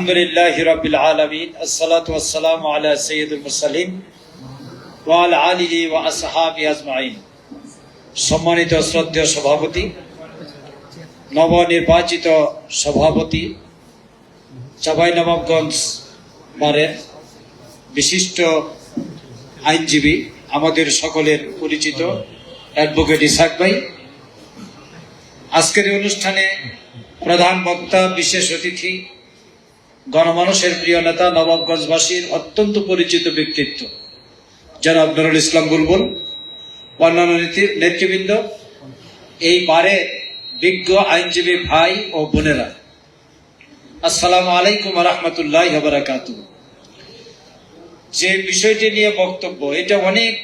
আলহামদুলিল্লাহ হিরবিল আলমিন আসসালাতাম আলা সৈয়দুল মুসালিম ওয়াল আলী ও আসহাবি আজমাইন সম্মানিত শ্রদ্ধেয় সভাপতি, নবনির্বাচিত সভাপতি চাঁপাইনবাবগঞ্জ বারের বিশিষ্ট আইনজীবী, আমাদের সকলের পরিচিত অ্যাডভোকেট ইসাক ভাই। আজকের অনুষ্ঠানে প্রধান বক্তা, বিশেষ অতিথি গণমানুষের প্রিয় নেতা নবাবগঞ্জবাসীর অত্যন্ত পরিচিত ব্যক্তিত্ব। জনাব নুরুল ইসলাম বুলবুল, অন্যান্য নীতি- নেতৃবৃন্দ, এই বারে বিজ্ঞ আইনজীবী ভাই ও বোনেরা। আসসালামু আলাইকুম রহমতুল্লাহ বারাকাত যে বিষয়টি নিয়ে বক্তব্য, এটা অনেক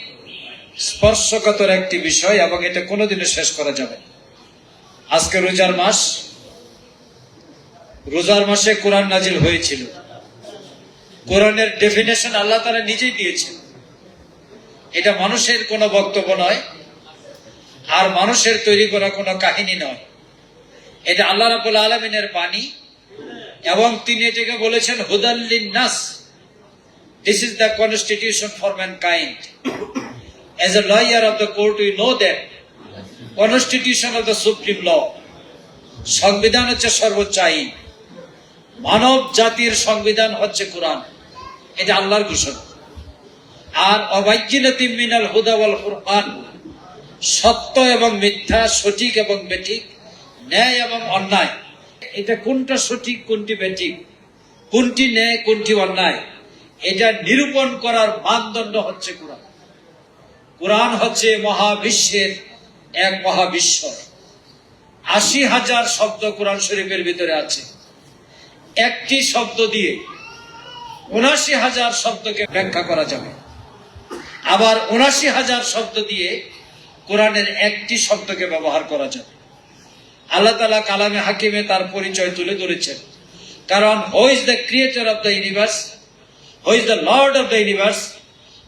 স্পর্শকাতর একটি বিষয় এবং এটা কোনোদিনও শেষ করা যাবে। আজকে রোজার মাস রোজার মাসে কোরআন নাজিল হয়েছিল। কোরআনের ডেফিনেশন আল্লাহ তারা নিজেই দিয়েছেন। এটা মানুষের কোনো বক্তব্য নয়, আর মানুষের তৈরি করা কোনো কাহিনী নয়। এটা আল্লাহ রাবুল আলমিনের বাণী, এবং তিনি এটাকে বলেছেন হুদাল্লিন নাস this is the constitution for mankind as a lawyer of the court we know that constitution of the supreme law সংবিধান হচ্ছে সর্বোচ্চ আইন। মানব জাতির সংবিধান হচ্ছে কোরআন। এটা আল্লাহর ঘোষণা। আর অবাজ্যিনতি মিনাল হুদা ওয়াল ফুরকান, সত্য এবং মিথ্যা, সঠিক এবং বেঠিক, ন্যায় এবং অন্যায়। এটা কোনটা সঠিক, কোনটি বেঠিক, কোনটি ন্যায়, কোনটি অন্যায়, এটা নিরূপণ করার মানদণ্ড হচ্ছে কোরআন। কোরআন হচ্ছে মহাবিশ্বের এক মহাবিশ্ব আশি হাজার শব্দ কোরআন শরীফের ভিতরে আছে। একটি শব্দ দিয়ে উনাশি হাজার শব্দকে ব্যাখ্যা করা যাবে। আবার উনাশি হাজার শব্দ দিয়ে কোরআনের একটি শব্দকে ব্যবহার করা যাবে। আল্লাহ তালা কালামে হাকিমে তার পরিচয় তুলে ধরেছেন। কারণ who is the creator of the universe who is the lord of the universe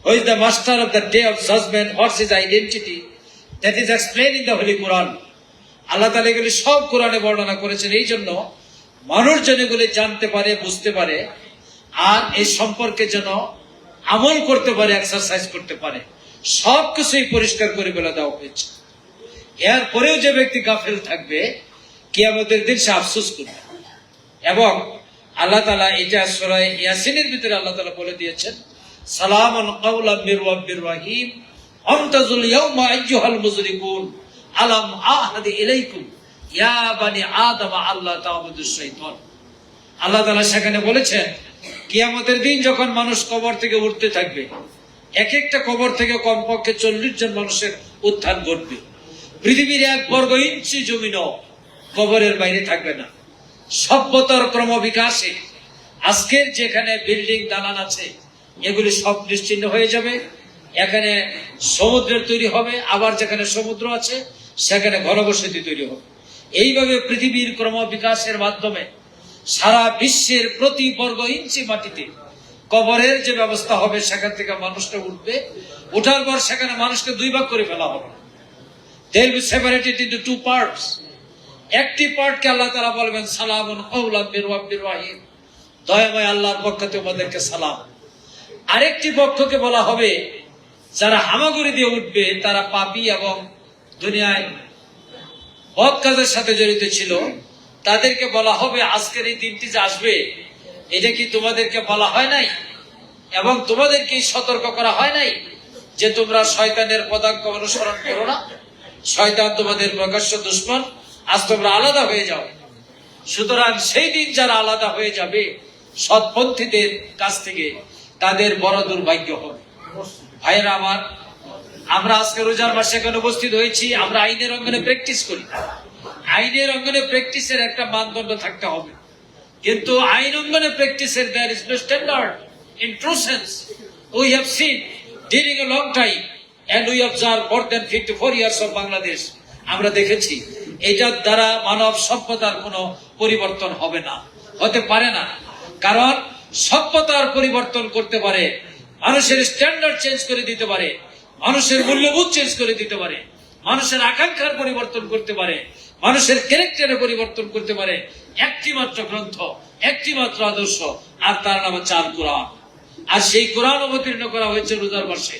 who is the master of the day of judgement what's is identity that is explain in the holy Quran আল্লাহ তালা এগুলি সব কোরআনে বর্ণনা করেছেন। এই জন্য মানুষ যেন এগুলি জানতে পারে, বুঝতে পারে, আর এই সম্পর্কে যেন আমল করতে পারে এক্সারসাইজ করতে পারে। সব কিছুই পরিষ্কার করে বলে দেওয়া হয়েছে। এরপরেও যে ব্যক্তি গাফেল থাকবে, কিয়ামতের দিন সে আফসোস করবে। এবং আল্লাহ তালা এটা সরাই ইয়াসিনের ভিতরে আল্লাহ তালা বলে দিয়েছেন সালাম রহিম আমতাজুল ইয়াউমা আইয়ুহাল মুজরিকুন আলাম আহাদি ইলাইকুম। ইয়া বানি আদম, আল্লাহ তা'বুদুশ শাইতান আল্লাহ তাআলা সেখানে বলেছেন, কিয়ামতের দিন যখন মানুষ কবর থেকে উঠতে থাকবে এক একটা কবর থেকে কমপক্ষে চল্লিশ জন মানুষের উত্থান ঘটবে। পৃথিবীর এক বর্গ ইঞ্চি জমিনও কবরের বাইরে থাকবে না। সভ্যতার ক্রমবিকাশে আজকের যেখানে বিল্ডিং, দালান আছে, এগুলি সব নিশ্চিন্ন হয়ে যাবে। এখানে সমুদ্রের তৈরি হবে, আবার যেখানে সমুদ্র আছে, সেখানে ঘনবসতি তৈরি হবে। এইভাবে পৃথিবীর ক্রমবিকাশের মাধ্যমে সারা বিশ্বের প্রতি বর্গ ইঞ্চি মাটিতে কবরের যে ব্যবস্থা হবে, সেখান থেকে মানুষটা উঠবে। ওঠার পর সেখানে মানুষকে দুই ভাগ করে ফেলা হবে। They'll be separated into two parts. একটি পার্টকে আল্লাহ তারা বলবেন, সালামুন কৌলাম বির রাব্বির রাহিম। দয়াময় আল্লাহর পক্ষ তোমাদেরকে সালাম। আরেকটি পক্ষকে বলা হবে, যারা হামাগুড়ি দিয়ে উঠবে, তারা পাপী এবং দুনিয়ায় বদ কাজের সাথে জড়িত ছিল, তাদেরকে বলা হবে, আজকের এই দিনটি যে আসবে, এটা কি তোমাদেরকে বলা হয় নাই? এবং তোমাদেরকে সতর্ক করা হয় নাই যে তোমরা শয়তানের পদাঙ্ক অনুসরণ করো না? শয়তান তোমাদের প্রকাশ্য দুশ্মন। আজ তোমরা আলাদা হয়ে যাও। সুতরাং সেই দিন যারা আলাদা হয়ে যাবে, সৎপন্থীদের কাছ থেকে তাদের বড় দুর্ভাগ্য হবে। ভাইয়েরা আমার আমরা আজকে রোজার মাসে এখানে উপস্থিত হয়েছি, আমরা আইনের অঙ্গনে প্র্যাকটিস করি। আইনের অঙ্গনে প্র্যাকটিসের একটা মানদণ্ড থাকতে হবে। কিন্তু আইন অঙ্গনে প্র্যাকটিসের there is no standard in true sense we have seen during a long time and we observe more than fifty four years of Bangladesh আমরা দেখেছি, এটার দ্বারা মানব সভ্যতার কোনো পরিবর্তন হবে না। হতে পারে না। কারণ সভ্যতার পরিবর্তন করতে পারে, মানুষের স্ট্যান্ডার্ড চেঞ্জ করে দিতে পারে। মানুষের মূল্যবোধ চেঞ্জ করে দিতে পারে। মানুষের আকাঙ্ক্ষার পরিবর্তন করতে পারে। মানুষের ক্যারেক্টারে পরিবর্তন করতে পারে। একটি মাত্র গ্রন্থ একটি মাত্র আদর্শ, আর তার নাম হচ্ছে আল কোরআন। আর সেই কোরআন অবতীর্ণ করা হয়েছে রোজার মাসে।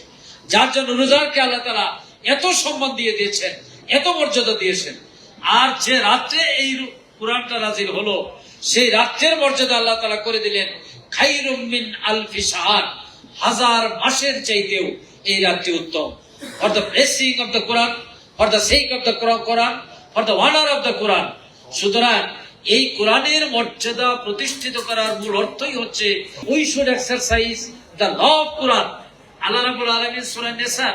যার জন্য রোজারকে আল্লাহ তারা এত সম্মান দিয়ে দিয়েছেন, এত মর্যাদা দিয়েছেন। আর যে রাত্রে এই কোরআনটা নাজিল হলো, সেই রাত্রের মর্যাদা আল্লাহ তালা করে দিলেন খাইরুমিন আলফি সাহার হাজার মাসের চাইতেও এই রাত্রি উত্তম। For the blessing of the Quran for the sake of the Quran for the honour of the Quran সুতরাং এই কোরআনের মর্যাদা প্রতিষ্ঠিত করার মূল অর্থই হচ্ছে we should exercise the law of Quran আল্লাহ রাবুল আলমিন সুরা নেসা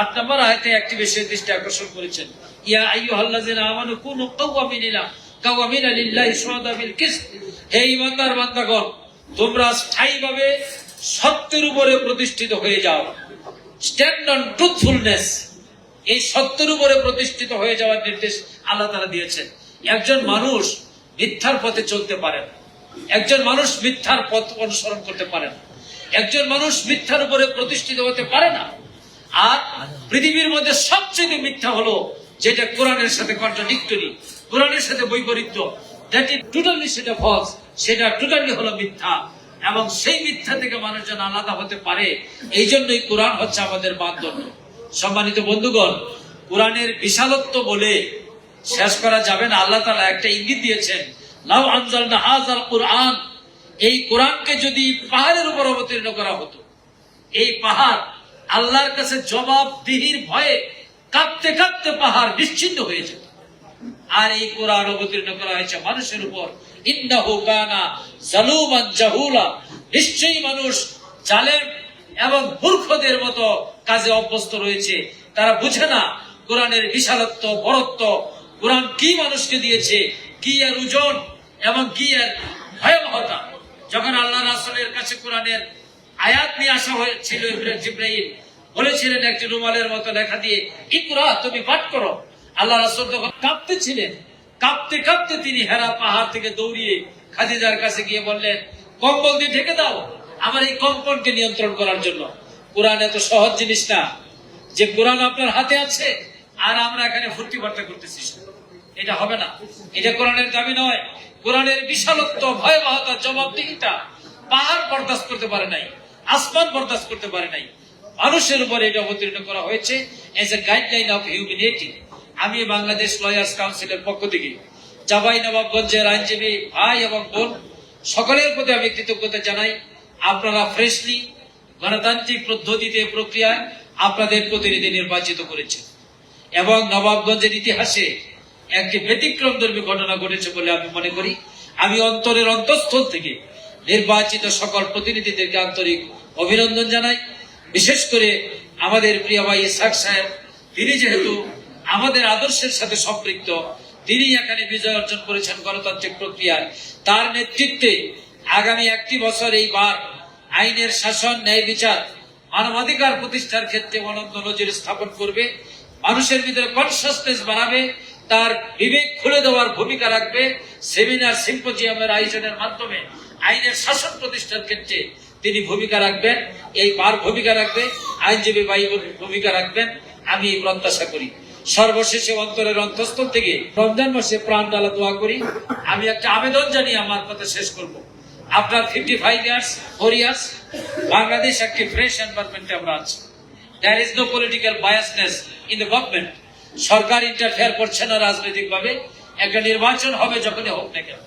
আট নম্বর আয়তে একটি বিষয়ের দৃষ্টি আকর্ষণ করেছেন। ইয়া আইয়ুহাল্লাযিনা আমানু কুনু কাওয়ামিনা কাওয়ামিনা লিল্লাহি শুহাদা বিল কিসত। হে ঈমানদার বান্দাগণ, তোমরা স্থায়ীভাবে সত্যের উপরে প্রতিষ্ঠিত হয়ে যাও। স্ট্যান্ড অন ট্রুথফুলনেস এই সত্যের উপরে প্রতিষ্ঠিত হয়ে যাওয়ার নির্দেশ আল্লাহ তারা দিয়েছেন। একজন মানুষ মিথ্যার পথে চলতে পারে না। একজন মানুষ মিথ্যার পথ অনুসরণ করতে পারে না। একজন মানুষ মিথ্যার উপরে প্রতিষ্ঠিত হতে পারে না। আর পৃথিবীর মধ্যে সবচেয়ে মিথ্যা হলো যেটা কোরআনের সাথে কন্ট্রাডিক্টরি কোরআনের সাথে বৈপরীত্য। দ্যাট ইজ টোটালি সেটা ফলস সেটা টোটালি হলো মিথ্যা। এবং সেই মিথ্যা থেকে মানুষ যেন আলাদা হতে পারে এই জন্যই কোরআন হচ্ছে আমাদের মানদণ্ড। সম্মানিত বন্ধুগণ, কোরআনের বিশালত্ব বলে শেষ করা যাবে না। আল্লাহ তালা একটা ইঙ্গিত দিয়েছেন, লাউ আনজাল হাজাল কোরআন। এই কোরআনকে যদি পাহাড়ের উপর অবতীর্ণ করা হতো, এই পাহাড় আল্লাহর কাছে জবাবদিহির ভয়ে কাঁপতে কাঁপতে পাহাড় নিশ্চিন্ন হয়ে যেত। আর এই কোরআন অবতীর্ণ করা হয়েছে মানুষের উপর। নিশ্চয়ই মানুষ জালেম এবং মূর্খদের মতো কাজে অভ্যস্ত রয়েছে। তারা বুঝে না কোরআনের বিশালত্ব বরত্ব কোরআন কি মানুষকে দিয়েছে? কি এর ওজন এবং কি এর ভয়াবহতা? যখন আল্লাহ রাসূলের কাছে কোরআনের আয়াত নিয়ে আসা হয়েছিল জিব্রাইল, বলেছিলেন একটি রুমালের মতো লেখা দিয়ে, ইকরা, তুমি পাঠ করো। আল্লাহ রাসূল তখন কাঁপতেছিলেন। কাঁপতে কাঁপতে তিনি হেরা পাহাড় থেকে দৌড়িয়ে খাদিজার কাছে গিয়ে বললেন, কম্বল দিয়ে ঢেকে দাও আমার এই কম্পনকে নিয়ন্ত্রণ করার জন্য। কোরআন এত সহজ জিনিস না। যে কোরআন আপনার হাতে আছে, আর আমরা এখানে ফুর্তি বার্তা করতেছি। এটা হবে না। এটা কোরআনের দাবি নয়। কোরআনের বিশালত্ব, ভয়াবহতা, জবাবদিহিতা পাহাড় বরদাস্ত করতে পারে নাই, আসমান বরদাস্ত করতে পারে নাই। মানুষের উপরে এটা অবতীর্ণ করা হয়েছে as a guideline of humanity আমি বাংলাদেশ লয়ার্স কাউন্সিলের পক্ষ থেকে জাবাই নবাবগঞ্জের আইনজীবী ভাই এবং বোন সকলের প্রতি আমি কৃতজ্ঞতা জানাই। আপনারা ফ্রেশলি গণতান্ত্রিক পদ্ধতিতে প্রক্রিয়ায় আপনাদের প্রতিনিধি নির্বাচিত করেছেন এবং নবাবগঞ্জের ইতিহাসে একটি ব্যতিক্রম ধর্মী ঘটনা ঘটেছে বলে আমি মনে করি। আমি অন্তরের অন্তঃস্থল থেকে নির্বাচিত সকল প্রতিনিধিদেরকে আন্তরিক অভিনন্দন জানাই। বিশেষ করে আমাদের প্রিয় ভাই ইসাক সাহেব, তিনি যেহেতু আমাদের আদর্শের সাথে সম্পৃক্ত। তিনি এখানে বিজয় অর্জন করেছেন গণতান্ত্রিক প্রক্রিয়ায়। তার নেতৃত্বে আগামী একটি বছর এই বার আইনের শাসন, ন্যায় বিচার, মানবাধিকার প্রতিষ্ঠার ক্ষেত্রে অনন্ত নজির স্থাপন করবে। মানুষের ভিতরে কনসাসনেস বাড়াবে। তার বিবেক খুলে দেওয়ার ভূমিকা রাখবে। সেমিনার সিম্পোজিয়ামের আয়োজনের মাধ্যমে আইনের শাসন প্রতিষ্ঠার ক্ষেত্রে তিনি ভূমিকা রাখবেন। এই বার ভূমিকা রাখবে। আইনজীবী বাই ভূমিকা রাখবেন। আমি প্রত্যাশা করি। সর্বশেষে অন্তরের অন্তঃস্থল থেকে রমজান মাসে প্রাণ ডালা দোয়া করি। আমি একটা আবেদন জানিয়ে আমার কথা শেষ করব। আপনার fifty five years four years Bangladesh একটি ফ্রেশ এনভারনমেন্টে আমরা আছি। There is no political biasness in the government Sarkar interfere করছে না রাজনৈতিকভাবে। একটা নির্বাচন হবে যখনই হোক না কেন।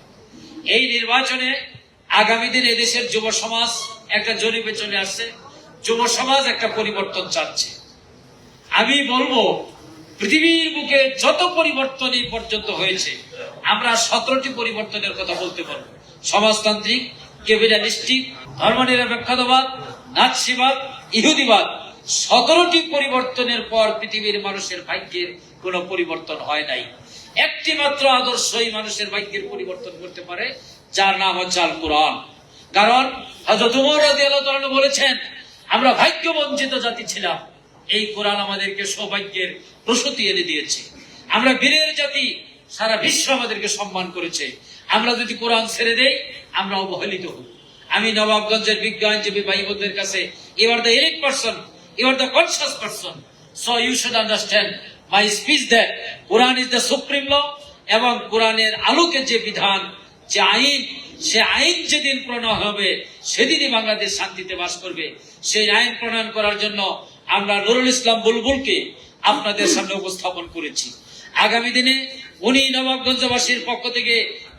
এই নির্বাচনে আগামী দিন এদেশের যুব সমাজ একটা জরিপে চলে আসছে। যুব সমাজ একটা পরিবর্তন চাচ্ছে। আমি বলব পৃথিবীর বুকে যত পরিবর্তন এই পর্যন্ত হয়েছে, আমরা সতেরোটি পরিবর্তনের কথা বলতে পারব। সমাজতান্ত্রিক, ক্যাপিটালিস্টিক, ধর্মনিরপেক্ষতাবাদ, নাৎসিবাদ, ইহুদিবাদ, সতেরোটি পরিবর্তনের পর পৃথিবীর মানুষের ভাগ্যের কোনো পরিবর্তন হয় নাই। একটি মাত্র আদর্শই মানুষের ভাগ্যের পরিবর্তন করতে পারে, যার নাম হচ্ছে আল কোরআন কারণ হযরত উমর রাদিয়াল্লাহু তাআলা বলেছেন, আমরা ভাগ্য বঞ্চিত জাতি ছিলাম। এই কোরআন আমাদেরকে সৌভাগ্যের প্রসূতি এনে দিয়েছে। আমরা বীরের জাতি, সারা বিশ্ব আমাদেরকে সম্মান করেছে। আমরা যদি কোরআন ছেড়ে দেই, আমরা অবহেলিত হব। আমি নবাবগঞ্জের বিজ্ঞ আইনজীবী ভাই বোনদের কাছে you the elite person you the conscious person, so you should understand my speech that Quran is the supreme law এবং কোরআনের আলোকে যে বিধান, যে আইন, সে আইন যেদিন প্রণয়ন হবে, সেদিনই বাংলাদেশ শান্তিতে বাস করবে। সেই আইন প্রণয়ন করার জন্য আমরা নুরুল ইসলাম বুলবুলকে আপনাদের সামনে উপস্থাপন করেছি। আগামী দিনে উনি নবাবগঞ্জবাসীর পক্ষ থেকে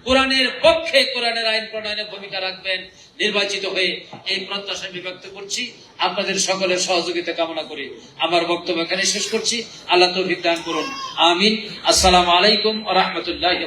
কোরআনের পক্ষে কোরআনের আইন প্রণয়নে ভূমিকা রাখবেন, নির্বাচিত হয়ে এই প্রত্যাশা আমি ব্যক্ত করছি। আপনাদের সকলের সহযোগিতা কামনা করে আমার বক্তব্য এখানে শেষ করছি। আল্লাহ তৌফিক দান করুন। আমিন। আসসালামু আলাইকুম রাহমাতুল্লাহি